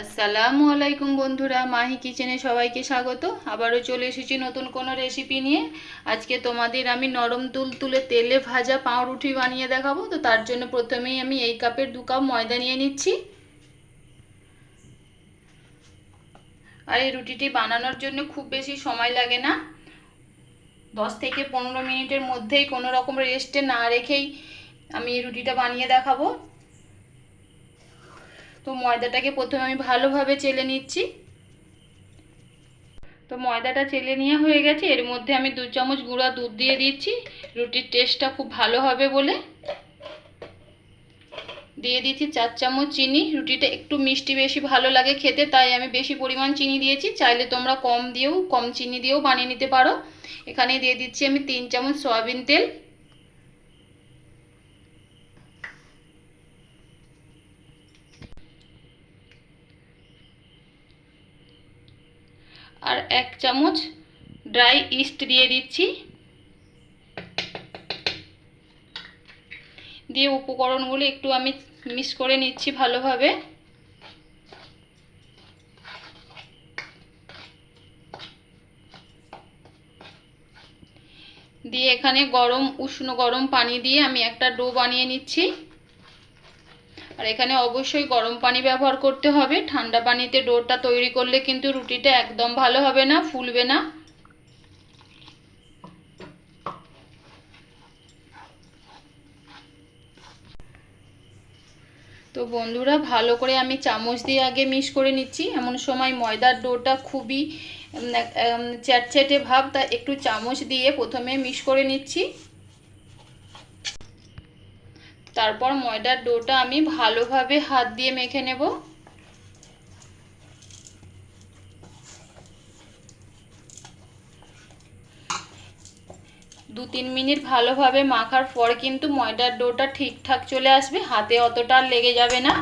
আসসালামু আলাইকুম বন্ধুরা, মাহি কিচেনে সবাইকে স্বাগত। আবারও চলে এসেছি নতুন কোনো রেসিপি নিয়ে। আজকে তোমাদের আমি নরম তুল তুলে তেলে ভাজা পাউরুটি বানিয়ে দেখাবো। তো তার জন্য প্রথমেই আমি এই কাপের দু কাপ ময়দা নিয়ে নিচ্ছি। আর এই রুটিটি বানানোর জন্য খুব বেশি সময় লাগে না। দশ থেকে পনেরো মিনিটের মধ্যেই কোনো রকম রেস্টে না রেখেই আমি এই রুটিটা বানিয়ে দেখাবো। তো ময়দাটাকে প্রথমে আমি ভালোভাবে চেলে নিচ্ছি। তো ময়দাটা চেলে নিয়ে হয়ে গেছে। এর মধ্যে আমি দু চামচ গুঁড়া দুধ দিয়ে দিচ্ছি। রুটির টেস্টটা খুব ভালো হবে বলে। দিয়ে দিচ্ছি চার চামচ চিনি। রুটিটা একটু মিষ্টি বেশি ভালো লাগে খেতে, তাই আমি বেশি পরিমাণ চিনি দিয়েছি। চাইলে তোমরা কম দিয়েও, কম চিনি দিয়েও বানিয়ে নিতে পারো। এখানে দিয়ে দিচ্ছি আমি তিন চামচ সয়াবিন তেল। আর এক চামচ ড্রাই ইস্ট দিয়ে দিচ্ছি। দিয়ে উপকরণগুলো একটু আমি মিক্স করে নিচ্ছি ভালোভাবে। দিয়ে এখানে গরম, উষ্ণ গরম পানি দিয়ে আমি একটা ডো বানিয়ে নিচ্ছি। আর এখানে অবশ্যই গরম পানি ব্যবহার করতে হবে। ঠান্ডা পানিতে ডোটা তৈরি করলে কিন্তু রুটিটা একদম ভালো হবে না, ফুলবে না। তো বন্ধুরা, ভালো করে আমি চামচ দিয়ে আগে মিক্স করে নিচ্ছি। এমন সময় ময়দার ডোটা খুবই চ্যাটচ্যাটে ভাব, তা একটু চামচ দিয়ে প্রথমে মিক্স করে নিচ্ছি। তারপর ময়দার ডোটা আমি ভালোভাবে হাত দিয়ে মেখে নেব। দু তিন মিনিট ভালোভাবে মাখার পর কিন্তু ময়দার ডোটা ঠিকঠাক চলে আসবে, হাতে অতটা লেগে যাবে না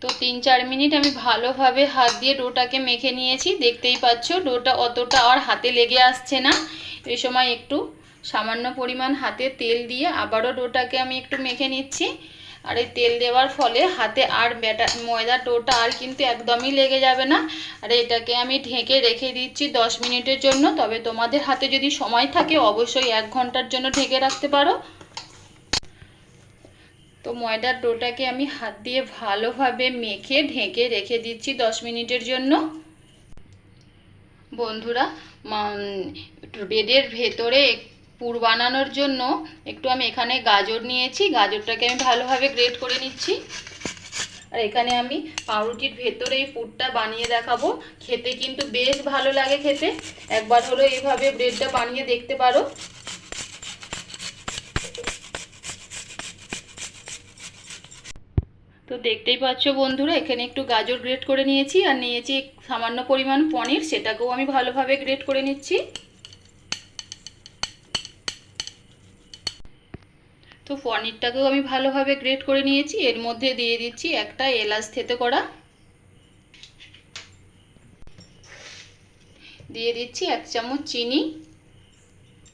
তো তিন চার মিনিট আমি ভালোভাবে হাত দিয়ে ডোটাকে মেখে নিয়েছি। দেখতেই পাচ্ছ, ডোটা অতটা আর হাতে লেগে আসছে না। এই সময় একটু সামান্য পরিমাণ হাতে তেল দিয়ে আবারও ডোটাকে আমি একটু মেখে নিচ্ছি। আর এই তেল দেওয়ার ফলে হাতে আর ব্যাটা ময়দার ডোটা আর কিন্তু একদমই লেগে যাবে না। আর এটাকে আমি ঢেকে রেখে দিচ্ছি দশ মিনিটের জন্য। তবে তোমাদের হাতে যদি সময় থাকে, অবশ্যই এক ঘণ্টার জন্য ঢেকে রাখতে পারো। তো ময়দার ডোটাকে আমি হাত দিয়ে ভালোভাবে মেখে ঢেকে রেখে দিচ্ছি দশ মিনিটের জন্য। বন্ধুরা বেডের ভেতরে পুর বানানোর জন্য একটু আমি এখানে গাজর নিয়েছি। গাজরটাকে আমি ভালোভাবে গ্রেট করে নিচ্ছি। আর এখানে আমি পাউরুটির ভেতরে এই পুরটা বানিয়ে দেখাবো। খেতে কিন্তু বেশ ভালো লাগে খেতে। একবার হলো এইভাবে ব্রেডটা বানিয়ে দেখতে পারো। তো দেখতেই পাচ্ছ বন্ধুরা, এখানে একটু গাজর গ্রেট করে নিয়েছি আর নিয়েছি সামান্য পরিমাণ পনির, সেটাকেও আমি ভালোভাবে গ্রেট করে নিচ্ছি। তো পনিরটাকেও আমি ভালোভাবে গ্রেট করে নিয়েছি, এর মধ্যে দিয়ে দিচ্ছি একটা এলাচ থেতে করা। দিয়ে দিচ্ছি এক চামচ চিনি।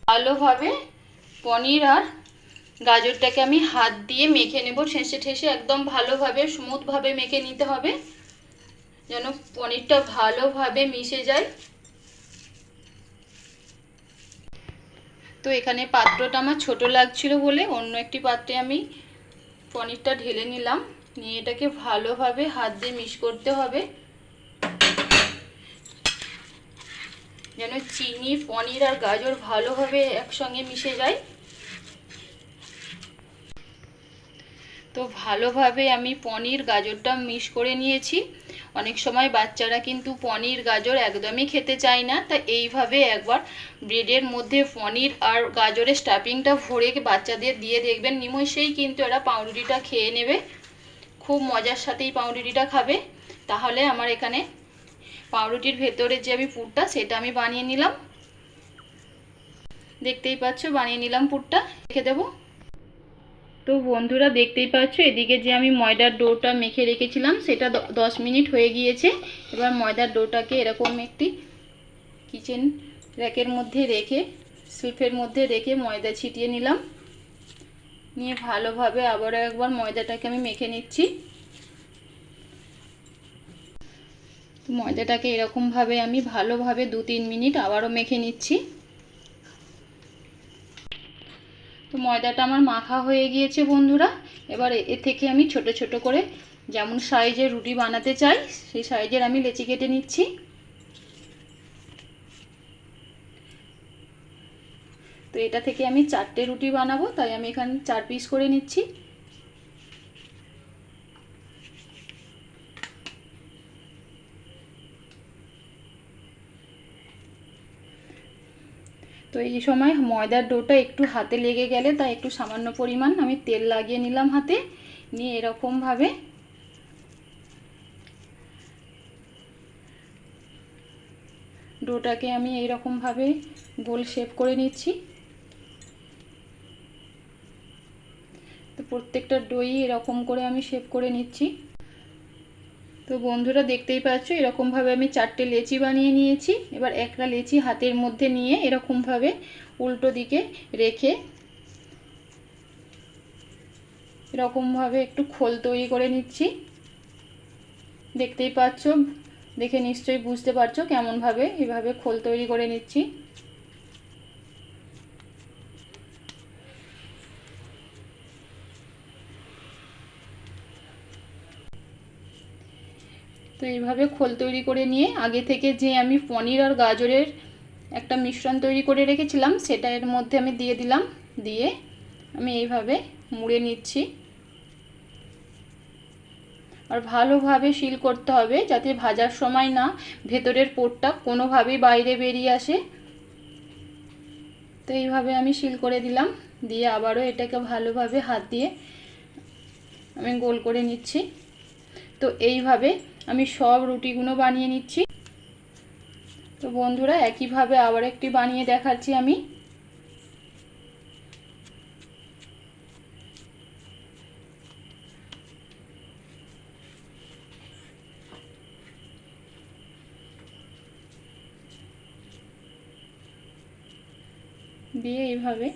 ভালোভাবে পনির আর গাজরটাকে আমি হাত দিয়ে মেখে নেব। ঠেসে ঠেসে একদম ভালোভাবে স্মুথভাবে মেখে নিতে হবে। যেন পনিরটা ভালোভাবে মিশে যায়। তো এখানে পাত্রটা আমার ছোট লাগছিল বলে অন্য একটি পাত্রে আমি পনিরটা ঢেলে নিলাম। নিয়ে এটাকে ভালোভাবে হাত দিয়ে মিশ করতে হবে। যেন চিনি, পনির আর গাজর ভালোভাবে একসঙ্গে মিশে যায়। তো ভালোভাবে আমি পনির গাজরটা মিশ করে নিয়েছি। অনেক সময় বাচ্চারা কিন্তু পনির গাজর একদমই খেতে চায় না, তা এইভাবে একবার ব্রেডের মধ্যে পনির আর গাজরের স্টাফিংটা ভরে বাচ্চাদের দিয়ে দেখবেন। নিমষেই কিন্তু এরা পাউরুটিটা খেয়ে নেবে। খুব মজার সাথেই পাউরুটিটা খাবে। তাহলে আমার এখানে পাউরুটির ভেতরে যে আমি পুরটা সেটা আমি বানিয়ে নিলাম। দেখতেই পাচ্ছ, বানিয়ে নিলাম পুরটা। রেখে দেবো। তো বন্ধুরা দেখতেই পাচ্ছ, এদিকে যে আমি ময়দার ডোটা মেখে রেখেছিলাম, সেটা দশ মিনিট হয়ে গিয়েছে। এবার ময়দার ডোটাকে এরকম একটি কিচেন র্যাকের মধ্যে রেখে স্লিপের মধ্যে রেখে ময়দা ছিটিয়ে নিলাম। নিয়ে ভালোভাবে আবারও একবার ময়দাটাকে আমি মেখে নিচ্ছি। ময়দাটাকে এরকমভাবে আমি ভালোভাবে দু তিন মিনিট আবারও মেখে নিচ্ছি। তো ময়দাটা আমার মাখা হয়ে গিয়েছে, বন্ধুরা। এবার এ থেকে আমি ছোট ছোট করে যেমন সাইজের রুটি বানাতে চাই, সেই সাইজের আমি লেচি কেটে নিচ্ছি। তো এটা থেকে আমি চারটে রুটি বানাবো, তাই আমি এখানে চার পিস করে নিচ্ছি। তো এই সময় ময়দার ডোটা একটু হাতে লেগে গেলে তাই একটু সামান্য পরিমাণ আমি তেল লাগিয়ে নিলাম হাতে। নিয়ে এরকমভাবে ডোটাকে আমি এইরকমভাবে গোল শেপ করে নিচ্ছি। তো প্রত্যেকটা ডই এরকম করে আমি শেপ করে নিচ্ছি। তো বন্ধুরা দেখতেই পাচ্ছ, এরকমভাবে আমি চারটে লেচি বানিয়ে নিয়েছি। এবার একটা লেচি হাতের মধ্যে নিয়ে এরকমভাবে উল্টো দিকে রেখে এরকমভাবে একটু খোল তৈরি করে নিচ্ছি। দেখতেই পাচ্ছ, দেখে নিশ্চয়ই বুঝতে পারছ কেমনভাবে এভাবে খোল তৈরি করে নিচ্ছি। তো এইভাবে খোল তৈরি করে নিয়ে আগে থেকে যে আমি পনির আর গাজরের একটা মিশ্রণ তৈরি করে রেখেছিলাম, সেটা এর মধ্যে আমি দিয়ে দিলাম। দিয়ে আমি এইভাবে মুড়ে নিচ্ছি। আর ভালোভাবে শিল করতে হবে যাতে ভাজার সময় না ভেতরের পোটটা কোনোভাবেই বাইরে বেরিয়ে আসে। তো এইভাবে আমি শিল করে দিলাম। দিয়ে আবারও এটাকে ভালোভাবে হাত দিয়ে আমি গোল করে নিচ্ছি। তো এইভাবে আমি সব রুটিগুলো বানিয়ে নিচ্ছি। তো বন্ধুরা, একইভাবে আবার একটি বানিয়ে দেখাচ্ছি আমি। দিয়ে এইভাবে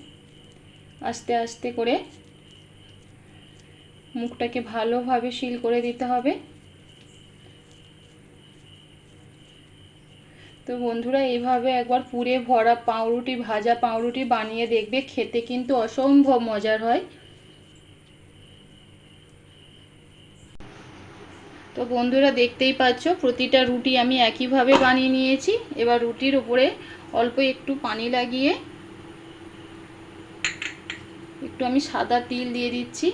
আস্তে আস্তে করে মুখটাকে ভালোভাবে শিল করে দিতে হবে। তো বন্ধুরা এইভাবে একবার পুরে ভরা পাউরুটি, ভাজা পাউরুটি বানিয়ে দেখবে, খেতে কিন্তু অসম্ভব মজার হয়। তো বন্ধুরা, দেখতেই পাচ্ছ, প্রতিটা রুটি আমি একইভাবে বানিয়ে নিয়েছি। এবার রুটির উপরে অল্প একটু পানি লাগিয়ে একটু আমি সাদা তিল দিয়ে দিচ্ছি।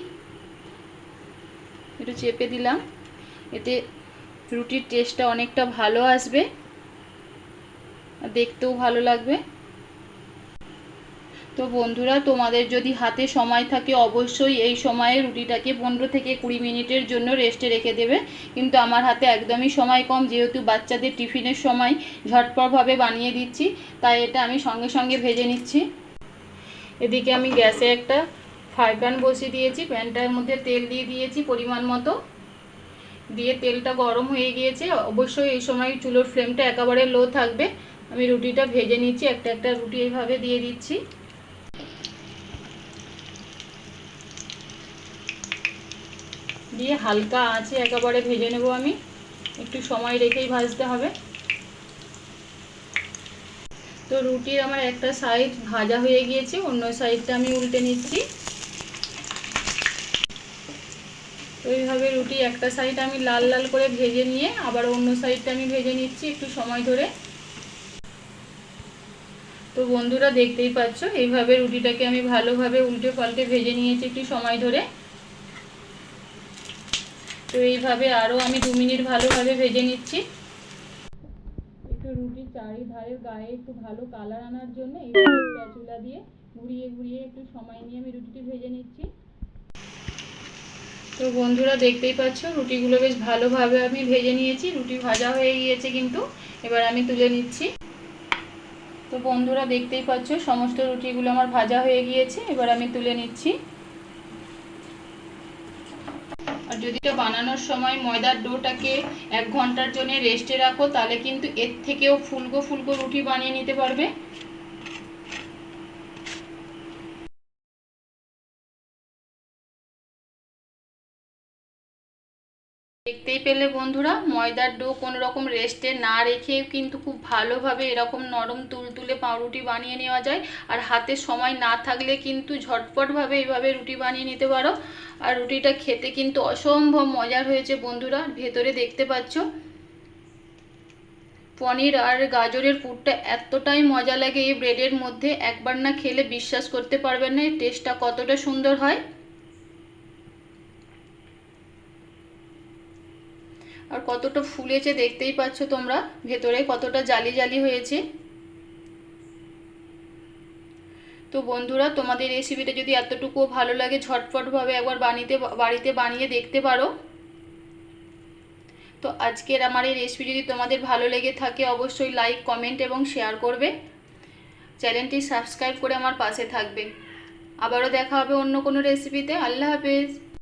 একটু চেপে দিলাম, এতে রুটির টেস্টটা অনেকটা ভালো আসবে। দেখতেও ভালো লাগবে। তো বন্ধুরা, তোমাদের যদি হাতে সময় থাকে, অবশ্যই এই সময়ে রুটিটাকে পনেরো থেকে কুড়ি মিনিটের জন্য রেস্টে রেখে দেবে। কিন্তু আমার হাতে একদমই সময় কম, যেহেতু বাচ্চাদের টিফিনের সময় ঝটপটভাবে বানিয়ে দিচ্ছি, তাই এটা আমি সঙ্গে সঙ্গে ভেজে নিচ্ছি। এদিকে আমি গ্যাসে একটা ফ্রাই প্যান বসিয়ে দিয়েছি, প্যানটার মধ্যে তেল দিয়ে দিয়েছি পরিমাণ মতো। দিয়ে তেলটা গরম হয়ে গিয়েছে, অবশ্যই এই সময় চুলোর ফ্লেমটা একেবারে লো থাকবে। আমি রুটিটা ভেজে নিচ্ছি, একটা একটা রুটি এইভাবে দিয়ে দিচ্ছি। দিয়ে হালকা আছে একেবারে ভেজে নেব আমি, একটু সময় রেখেই ভাজতে হবে। তো রুটির আমার একটা সাইড ভাজা হয়ে গিয়েছে, অন্য সাইডটা আমি উল্টে নিচ্ছি। তো এইভাবে রুটি একটা সাইড আমি লাল লাল করে ভেজে নিয়ে আবার অন্য সাইডটা আমি ভেজে নিচ্ছি, একটু সময় ধরে। তো বন্ধুরা দেখতেই পাচ্ছ, এইভাবে রুটিটাকে আমি ভালোভাবে উল্টে পাল্টে ভেজে নিয়েছি একটু সময় ধরে। তো এইভাবে আরও আমি দু মিনিট ভালোভাবে ভেজে নিচ্ছি। একটু রুটির চারিধারের গায়ে একটু ভালো কালার আনার জন্য এইভাবে স্প্যাচুলা দিয়ে ঘুরিয়ে ঘুরিয়ে একটু সময় নিয়ে আমি রুটিটি ভেজে নিচ্ছি। তো বন্ধুরা দেখতেই পাচ্ছ, রুটিগুলো বেশ ভালোভাবে আমি ভেজে নিয়েছি, রুটি ভাজা হয়ে গিয়েছে কিন্তু। এবার আমি তুলে নিচ্ছি। তো বন্ধুরা দেখতেই পাচ্ছ, সমস্ত রুটিগুলো আমার ভাজা হয়ে গিয়েছে, এবার আমি তুলে নিচ্ছি। আর যদি এটা বানানোর সময় ময়দার ডোটাকে এক ঘণ্টার জন্য রেস্টে রাখো, তাহলে কিন্তু এর থেকেও ফুলকো ফুলকো রুটি বানিয়ে নিতে পারবে। দেখতেই পেলে বন্ধুরা, ময়দার ডো কোনো রকম রেস্টে না রেখে কিন্তু খুব ভালোভাবে এরকম নরম তুলতুলে পাউরুটি বানিয়ে নেওয়া যায়। আর হাতে সময় না থাকলে কিন্তু ঝটপটভাবে এইভাবে রুটি বানিয়ে নিতে পারো। আর রুটিটা খেতে কিন্তু অসম্ভব মজার হয়েছে বন্ধুরা, ভেতরে দেখতে পাচ্ছ? পনির আর গাজরের পুরটা এতটাই মজা লাগে এই ব্রেডের মধ্যে, একবার না খেলে বিশ্বাস করতে পারবেন না টেস্টটা কতটা সুন্দর হয়। আর কতটা ফুলেছে দেখতেই পাচ্ছ তোমরা। ভেতরে কতটা জালি জালি হয়েছে। তো বন্ধুরা, তোমাদের রেসিপিটা যদি এতটুকুও ভালো লাগে ঝটপটভাবে একবার বানিতে, বাড়িতে বানিয়ে দেখতে পারো। তো আজকের আমার এই রেসিপি যদি তোমাদের ভালো লেগে থাকে, অবশ্যই লাইক কমেন্ট এবং শেয়ার করবে। চ্যানেলটি সাবস্ক্রাইব করে আমার পাশে থাকবে। আবারও দেখা হবে অন্য কোনো রেসিপিতে আল্লাহ হাফেজ।